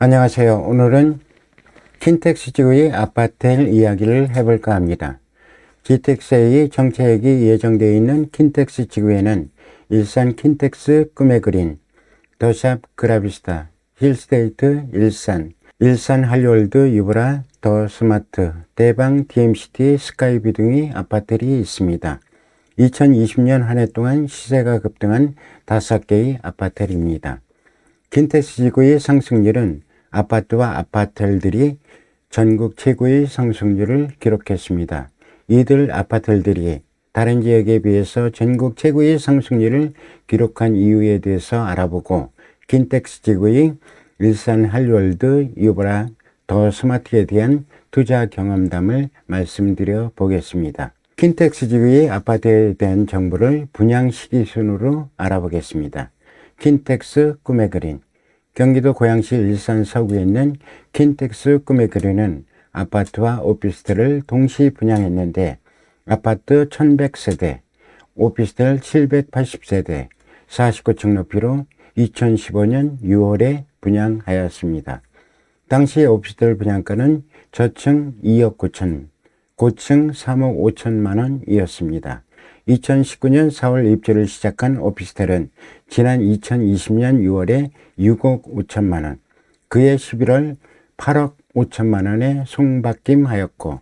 안녕하세요. 오늘은 킨텍스 지구의 아파텔 이야기를 해볼까 합니다. GTX의 정착이 예정되어 있는 킨텍스 지구에는 일산 킨텍스 꿈의 그린, 더샵 그라비스타, 힐스테이트 일산, 일산 할리월드 유브라, 더 스마트, 대방 DMCT 스카이비 등의 아파트들이 있습니다. 2020년 한 해 동안 시세가 급등한 다섯 개의 아파트입니다. 킨텍스 지구의 상승률은 아파트와 아파트들이 전국 최고의 상승률을 기록했습니다. 이들 아파트들이 다른 지역에 비해서 전국 최고의 상승률을 기록한 이유에 대해서 알아보고 킨텍스 지구의 일산 할월드 유브라 더 스마트에 대한 투자 경험담을 말씀드려 보겠습니다. 킨텍스 지구의 아파트에 대한 정보를 분양 시기 순으로 알아보겠습니다. 킨텍스 꿈의 그린 경기도 고양시 일산 서구에 있는 킨텍스 꿈의 그린은 아파트와 오피스텔을 동시 분양했는데 아파트 1100세대, 오피스텔 780세대, 49층 높이로 2015년 6월에 분양하였습니다. 당시 오피스텔 분양가는 저층 2억 9천, 고층 3억 5천만 원이었습니다. 2019년 4월 입주를 시작한 오피스텔은 지난 2020년 6월에 6억 5천만 원, 그해 11월 8억 5천만 원에 송박김하였고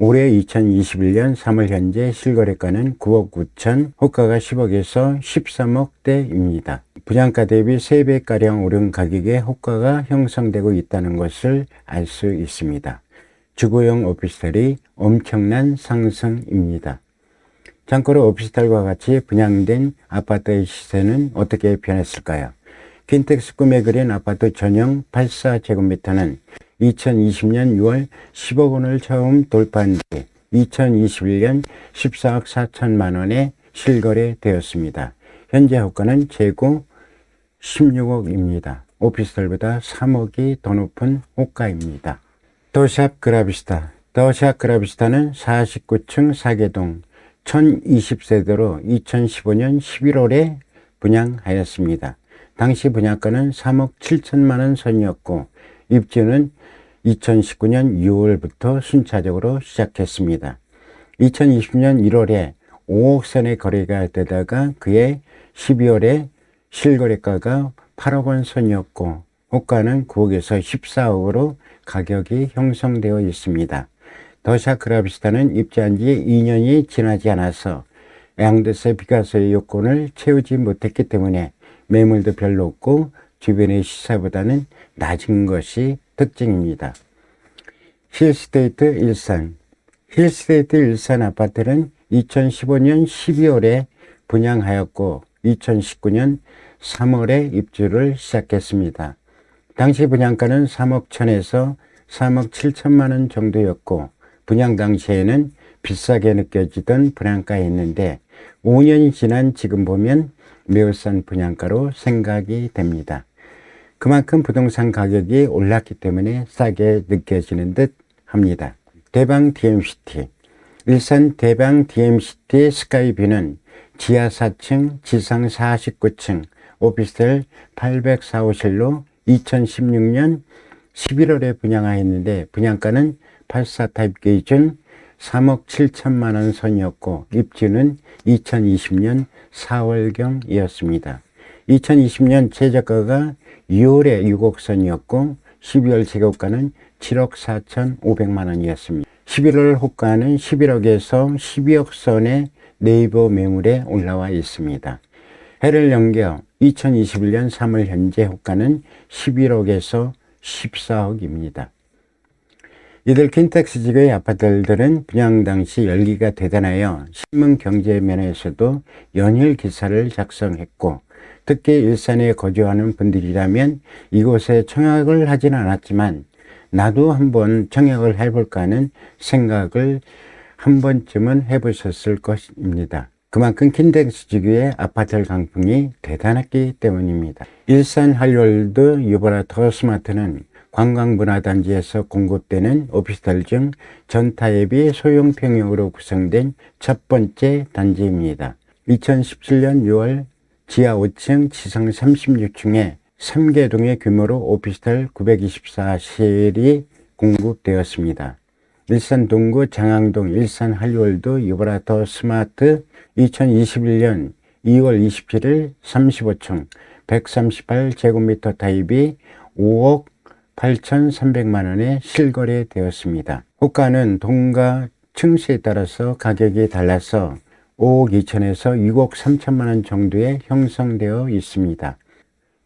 올해 2021년 3월 현재 실거래가는 9억 9천, 호가가 10억에서 13억대입니다. 분양가 대비 3배가량 오른 가격에 호가가 형성되고 있다는 것을 알 수 있습니다. 주거용 오피스텔이 엄청난 상승입니다. 참고로 오피스텔과 같이 분양된 아파트의 시세는 어떻게 변했을까요? 킨텍스 꿈에 그린 아파트 전용 84제곱미터는 2020년 6월 10억 원을 처음 돌파한 뒤 2021년 14억 4천만 원에 실거래되었습니다. 현재 호가는 재고 16억입니다. 오피스텔보다 3억이 더 높은 호가입니다. 더샵 그라비스타 더샵 그라비스타는 49층 4개동 1020세대로 2015년 11월에 분양하였습니다. 당시 분양가는 3억 7천만 원 선이었고 입주는 2019년 6월부터 순차적으로 시작했습니다. 2020년 1월에 5억 선의 거래가 되다가 그해 12월에 실거래가가 8억 원 선이었고 호가는 9억에서 14억으로 가격이 형성되어 있습니다. 더샤 그라비스타는 입주한 지 2년이 지나지 않아서 양도세 비과세 요건을 채우지 못했기 때문에 매물도 별로 없고 주변의 시세보다는 낮은 것이 특징입니다. 힐스테이트 일산 힐스테이트 일산 아파트는 2015년 12월에 분양하였고 2019년 3월에 입주를 시작했습니다. 당시 분양가는 3억 천에서 3억 7천만 원 정도였고 분양 당시에는 비싸게 느껴지던 분양가였는데 5년이 지난 지금 보면 매우 싼 분양가로 생각이 됩니다. 그만큼 부동산 가격이 올랐기 때문에 싸게 느껴지는 듯 합니다. 대방 DMCT 일산 대방 DMCT 스카이뷰는 지하 4층, 지상 49층, 오피스텔 804호실로 2016년 11월에 분양하였는데 분양가는 84 타입 기준 3억 7천만 원 선이었고 입주는 2020년 4월경이었습니다. 2020년 최저가가 6월에 6억 선이었고 12월 제고가는 7억 4천 5백만 원이었습니다. 11월 호가는 11억에서 12억 선의 네이버 매물에 올라와 있습니다. 해를 넘겨 2021년 3월 현재 호가는 11억에서 14억입니다. 이들 킨텍스 지구의 아파트들은 분양 당시 열기가 대단하여 신문 경제 면에서도 연일 기사를 작성했고 특히 일산에 거주하는 분들이라면 이곳에 청약을 하지는 않았지만 나도 한번 청약을 해볼까 하는 생각을 한 번쯤은 해보셨을 것입니다. 그만큼 킨텍스 지구의 아파트 강풍이 대단했기 때문입니다. 일산 할월드 유보라 더 스마트는 관광문화단지에서 공급되는 오피스텔 중 전 타입이 소형 평형으로 구성된 첫 번째 단지입니다. 2017년 6월 지하 5층, 지상 36층에 3개 동의 규모로 오피스텔 924실이 공급되었습니다. 일산 동구 장항동 일산 한리월드 유브라더 스마트 2021년 2월 27일 35층 138제곱미터 타입이 5억 8,300만 원에 실거래되었습니다. 호가는 동가 층수에 따라서 가격이 달라서 5억 2천에서 6억 3천만 원 정도에 형성되어 있습니다.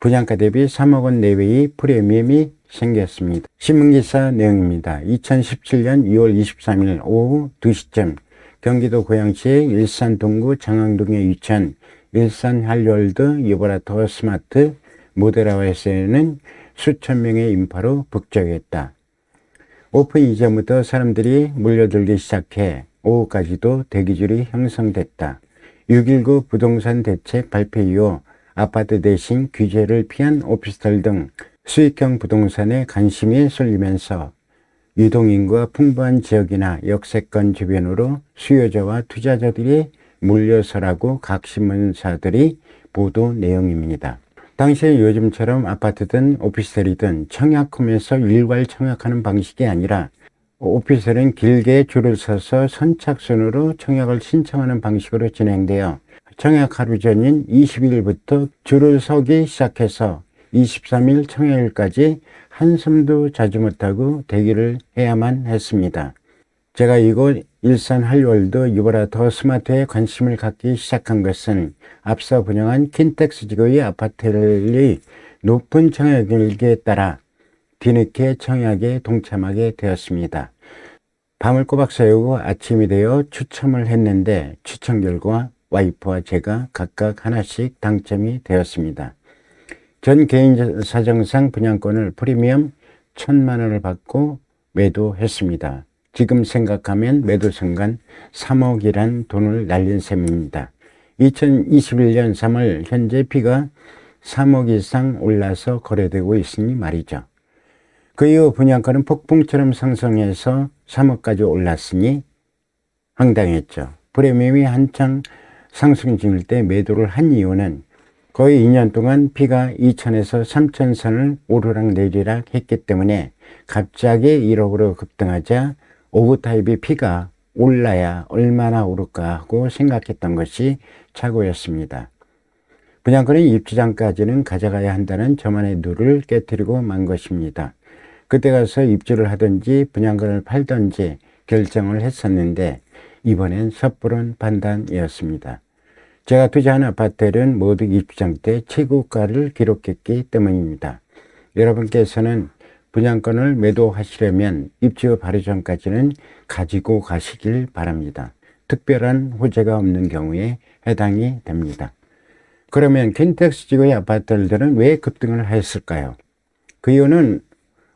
분양가 대비 3억 원 내외의 프리미엄이 생겼습니다. 신문기사 내용입니다. 2017년 2월 23일 오후 2시쯤 경기도 고양시의 일산 동구 장항동에 위치한 일산 할리월드 유보라터 스마트 모델하우스에는 수천 명의 인파로 북적했다. 오픈 이전부터 사람들이 몰려들기 시작해 오후까지도 대기줄이 형성됐다. 6.19 부동산 대책 발표 이후 아파트 대신 규제를 피한 오피스텔 등 수익형 부동산에 관심이 쏠리면서 유동인구가 풍부한 지역이나 역세권 주변으로 수요자와 투자자들이 몰려서라고 각 신문사들이 보도 내용입니다. 당시 요즘처럼 아파트든 오피스텔이든 청약홈에서 일괄 청약하는 방식이 아니라 오피스텔은 길게 줄을 서서 선착순으로 청약을 신청하는 방식으로 진행되어 청약 하루 전인 20일부터 줄을 서기 시작해서 23일 청약일까지 한숨도 자지 못하고 대기를 해야만 했습니다. 제가 이곳 일산 할월드 유보라 더 스마트에 관심을 갖기 시작한 것은 앞서 분양한 킨텍스 지구의 아파트의 높은 청약일기에 따라 뒤늦게 청약에 동참하게 되었습니다. 밤을 꼬박 새우고 아침이 되어 추첨을 했는데 추첨 결과 와이프와 제가 각각 하나씩 당첨이 되었습니다. 전 개인 사정상 분양권을 프리미엄 천만 원을 받고 매도했습니다. 지금 생각하면 매도 순간 3억이란 돈을 날린 셈입니다. 2021년 3월 현재 피가 3억 이상 올라서 거래되고 있으니 말이죠. 그 이후 분양가는 폭풍처럼 상승해서 3억까지 올랐으니 황당했죠. 프리미엄이 한창 상승 중일 때 매도를 한 이유는 거의 2년 동안 피가 2천에서 3천 선을 오르락 내리락 했기 때문에 갑자기 1억으로 급등하자 오브타입이 피가 올라야 얼마나 오를까 하고 생각했던 것이 착오였습니다. 분양권은 입주장까지는 가져가야 한다는 저만의 누를 깨뜨리고 만 것입니다. 그때 가서 입주를 하든지 분양권을 팔든지 결정을 했었는데 이번엔 섣부른 판단이었습니다. 제가 투자한 아파트는 모두 입주장 때 최고가를 기록했기 때문입니다. 여러분께서는 분양권을 매도하시려면 입주 발효 전까지는 가지고 가시길 바랍니다. 특별한 호재가 없는 경우에 해당이 됩니다. 그러면 킨텍스 지구의 아파트들은 왜 급등을 했을까요? 그 이유는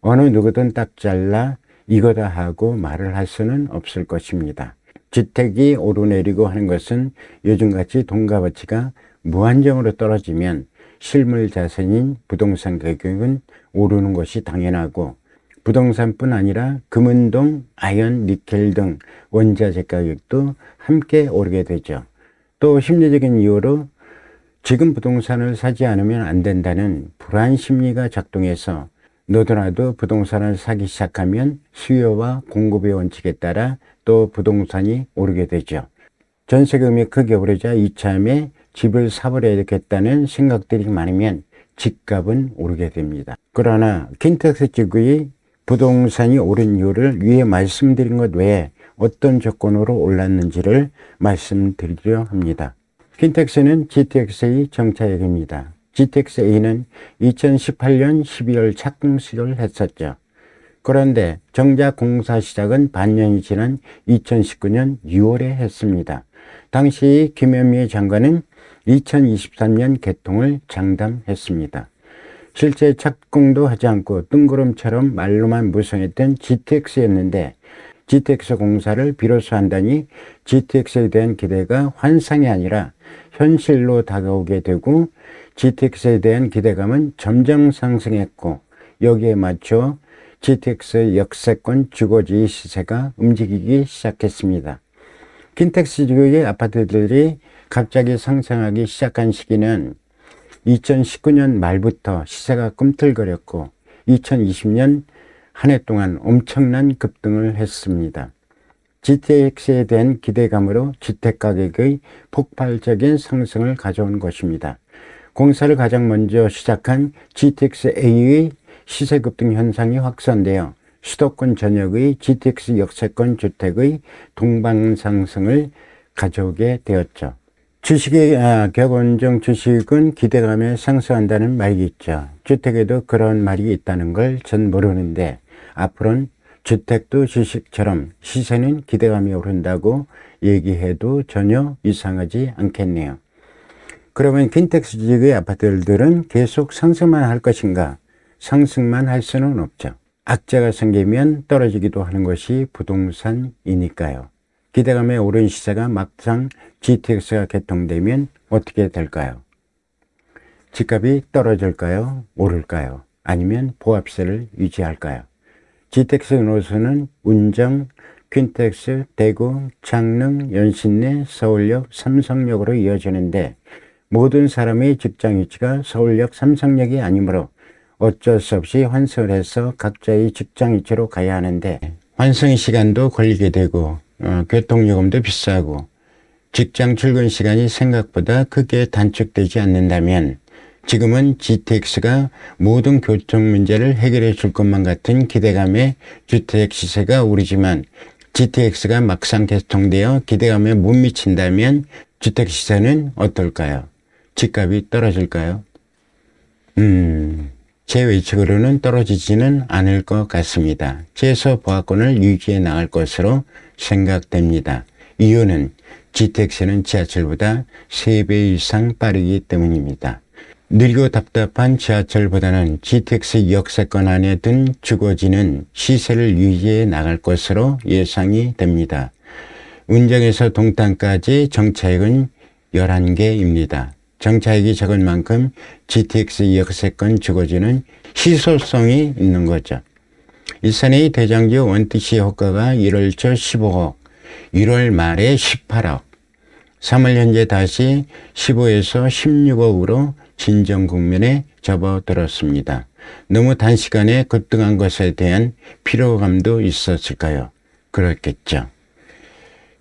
어느 누구든 딱 잘라 이거다 하고 말을 할 수는 없을 것입니다. 주택이 오르내리고 하는 것은 요즘같이 돈과 가치가 무한정으로 떨어지면 실물 자산인 부동산 가격은 오르는 것이 당연하고 부동산뿐 아니라 금은동, 아연, 니켈 등 원자재 가격도 함께 오르게 되죠. 또 심리적인 이유로 지금 부동산을 사지 않으면 안 된다는 불안 심리가 작동해서 너도나도 부동산을 사기 시작하면 수요와 공급의 원칙에 따라 또 부동산이 오르게 되죠. 전세금이 크게 오르자 이참에 집을 사버려야겠다는 생각들이 많으면 집값은 오르게 됩니다. 그러나 킨텍스 지구의 부동산이 오른 이유를 위에 말씀드린 것 외에 어떤 조건으로 올랐는지를 말씀드리려 합니다. 킨텍스는 GTX의 정차액입니다. GTX-A는 2018년 12월 착공 수리를 했었죠. 그런데 정작 공사 시작은 반년이 지난 2019년 6월에 했습니다. 당시 김현미 장관은 2023년 개통을 장담했습니다. 실제 착공도 하지 않고 뜬구름처럼 말로만 무성했던 GTX였는데 GTX 공사를 비로소 한다니 GTX에 대한 기대가 환상이 아니라 현실로 다가오게 되고 GTX에 대한 기대감은 점점 상승했고 여기에 맞춰 GTX 역세권 주거지 시세가 움직이기 시작했습니다. 킨텍스 지구의 아파트들이 갑자기 상승하기 시작한 시기는 2019년 말부터 시세가 꿈틀거렸고 2020년 한 해 동안 엄청난 급등을 했습니다. GTX에 대한 기대감으로 주택가격의 폭발적인 상승을 가져온 것입니다. 공사를 가장 먼저 시작한 GTX-A의 시세 급등 현상이 확산되어 수도권 전역의 GTX 역세권 주택의 동방 상승을 가져오게 되었죠. 주식의 아, 격언종 주식은 기대감에 상승한다는 말이 있죠. 주택에도 그런 말이 있다는 걸 전 모르는데 앞으로는 주택도 주식처럼 시세는 기대감이 오른다고 얘기해도 전혀 이상하지 않겠네요. 그러면 킨텍스직의 아파트들은 계속 상승만 할 것인가? 상승만 할 수는 없죠. 악재가 생기면 떨어지기도 하는 것이 부동산이니까요. 기대감에 오른 시세가 막상 GTX가 개통되면 어떻게 될까요? 집값이 떨어질까요? 오를까요? 아니면 보합세를 유지할까요? GTX 노선은 운정, 퀸텍스, 대구, 창릉, 연신내, 서울역, 삼성역으로 이어지는데 모든 사람의 직장 위치가 서울역, 삼성역이 아니므로 어쩔 수 없이 환승을 해서 각자의 직장 위치로 가야 하는데 환승 시간도 걸리게 되고 어, 교통요금도 비싸고 직장 출근 시간이 생각보다 크게 단축되지 않는다면 지금은 GTX가 모든 교통 문제를 해결해 줄 것만 같은 기대감에 주택 시세가 오르지만 GTX가 막상 개통되어 기대감에 못 미친다면 주택 시세는 어떨까요? 집값이 떨어질까요? 음, 제 예측으로는 떨어지지는 않을 것 같습니다. 최소 보합권을 유지해 나갈 것으로 생각됩니다. 이유는 GTX는 지하철보다 3배 이상 빠르기 때문입니다. 느리고 답답한 지하철보다는 GTX 역세권 안에 든 주거지는 시세를 유지해 나갈 것으로 예상이 됩니다. 운정에서 동탄까지 정차액은 11개입니다. 정차액이 적은 만큼 GTX 역세권 주거지는 희소성이 있는 거죠. 일산의 대장주 원티시 호가가 1월 초 15억, 1월 말에 18억, 3월 현재 다시 15에서 16억으로 진정 국면에 접어들었습니다. 너무 단시간에 급등한 것에 대한 피로감도 있었을까요? 그렇겠죠.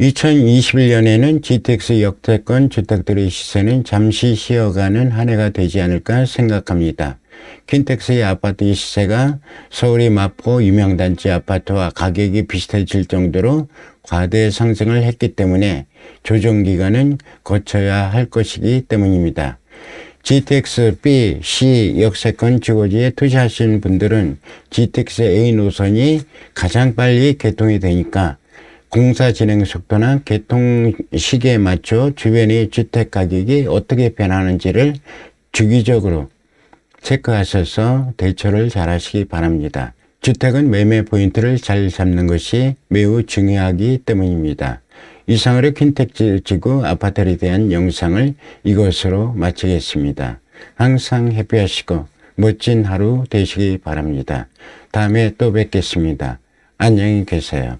2021년에는 GTX 역세권 주택들의 시세는 잠시 쉬어가는 한 해가 되지 않을까 생각합니다. 킨텍스의 아파트 시세가 서울의 마포 유명단지 아파트와 가격이 비슷해질 정도로 과대 상승을 했기 때문에 조정 기간은 거쳐야 할 것이기 때문입니다. GTX B, C 역세권 주거지에 투자하시는 분들은 GTX A 노선이 가장 빨리 개통이 되니까 공사 진행 속도나 개통 시기에 맞춰 주변의 주택 가격이 어떻게 변하는지를 주기적으로 체크하셔서 대처를 잘 하시기 바랍니다. 주택은 매매 포인트를 잘 잡는 것이 매우 중요하기 때문입니다. 이상으로 킨텍 지구 아파트에 대한 영상을 이것으로 마치겠습니다. 항상 해피하시고 멋진 하루 되시기 바랍니다. 다음에 또 뵙겠습니다. 안녕히 계세요.